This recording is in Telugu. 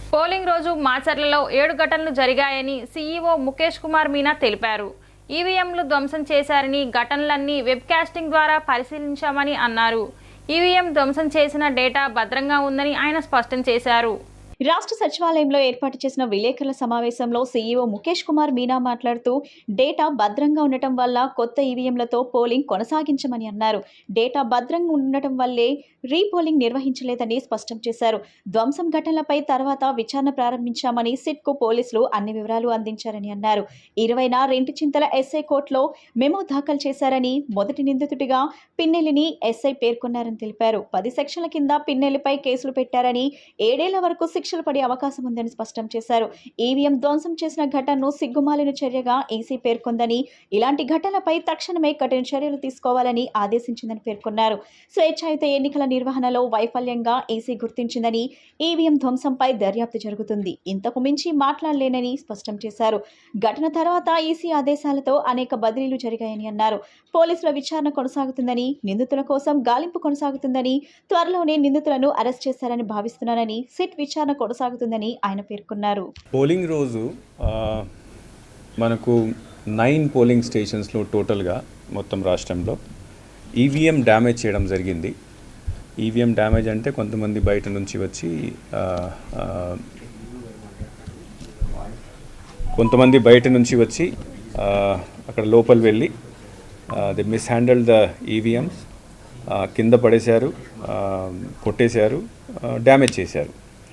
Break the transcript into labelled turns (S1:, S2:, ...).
S1: పోలింగ్ రోజు మాచర్లలో ఏడు ఘటనలు జరిగాయని సీఈఓ ముఖేష్ కుమార్ మీనా తెలిపారు. ఈవీఎంలు ధ్వంసం చేశారని ఘటనలన్నీ వెబ్కాస్టింగ్ ద్వారా పరిశీలించామని అన్నారు. ఈవీఎం ధ్వంసం చేసిన డేటా భద్రంగా ఉందని ఆయన స్పష్టం చేశారు.
S2: రాష్ట్ర సచివాలయంలో ఏర్పాటు చేసిన విలేకరుల సమావేశంలో సీఈఓ ముఖేష్ కుమార్ మీనా మాట్లాడుతూ డేటా భద్రంగా ఉండటం వల్ల కొత్త ఈవీఎంలతో పోలింగ్ కొనసాగించమని అన్నారు. డేటా భద్రంగా ఉండటం వల్లే రీపోలింగ్ నిర్వహించలేదని స్పష్టం చేశారు. ధ్వంసం ఘటనలపై తర్వాత విచారణ ప్రారంభించామని సిట్కు పోలీసులు అన్ని వివరాలు అందించారని అన్నారు. ఇరవైన రెండు చింతల ఎస్ఐ కోర్టులో మెమో దాఖలు చేశారని మొదటి నిందితుడిగా పిన్నెలిని ఎస్ఐ పేర్కొన్నారని తెలిపారు. పది సెక్షన్ల కింద పిన్నెలిపై కేసులు పెట్టారని ఏడేళ్ళ వరకు శిక్షలు పడే అవకాశం ఉందని స్పష్టం చేశారు. ఈవీఎం ధ్వంసం చేసిన ఘటనను సిగ్గుమాలిన చర్యగా ఈసీ పేర్కొందని ఇలాంటి ఘటనలపై తక్షణమే కఠిన చర్యలు తీసుకోవాలని ఆదేశించిందని పేర్కొన్నారు. స్వేచ్ఛాయుత ఎన్నికల నిర్వహణలో వైఫల్యంగా ఈసీ గుర్తించిందని ఈవీఎం ధ్వంసంపై దర్యాప్తు జరుగుతుంది. ఇంతకు మించి మాట్లాడలేనని స్పష్టం చేశారు. ఘటన తర్వాత ఈసీ ఆదేశాలతో అనేక బదిలీలు జరిగాయని అన్నారు. పోలీసుల విచారణ కొనసాగుతుందని నిందితుల కోసం గాలింపు కొనసాగుతుందని త్వరలోనే నిందితులను అరెస్ట్ చేశారని భావిస్తున్నానని సిట్ విచారణ కొనసాగుతుందని ఆయన పేర్కొన్నారు.
S3: పోలింగ్ రోజు మనకు నైన్ పోలింగ్ స్టేషన్స్లో టోటల్గా మొత్తం రాష్ట్రంలో ఈవీఎం డ్యామేజ్ చేయడం జరిగింది. ఈవీఎం డ్యామేజ్ అంటే కొంతమంది బయట నుంచి వచ్చి కొంతమంది బయట నుంచి వచ్చి అక్కడ లోపల వెళ్ళి the mishandle the EVMs కింద పడేశారు కొట్టేశారు డ్యామేజ్ చేశారు.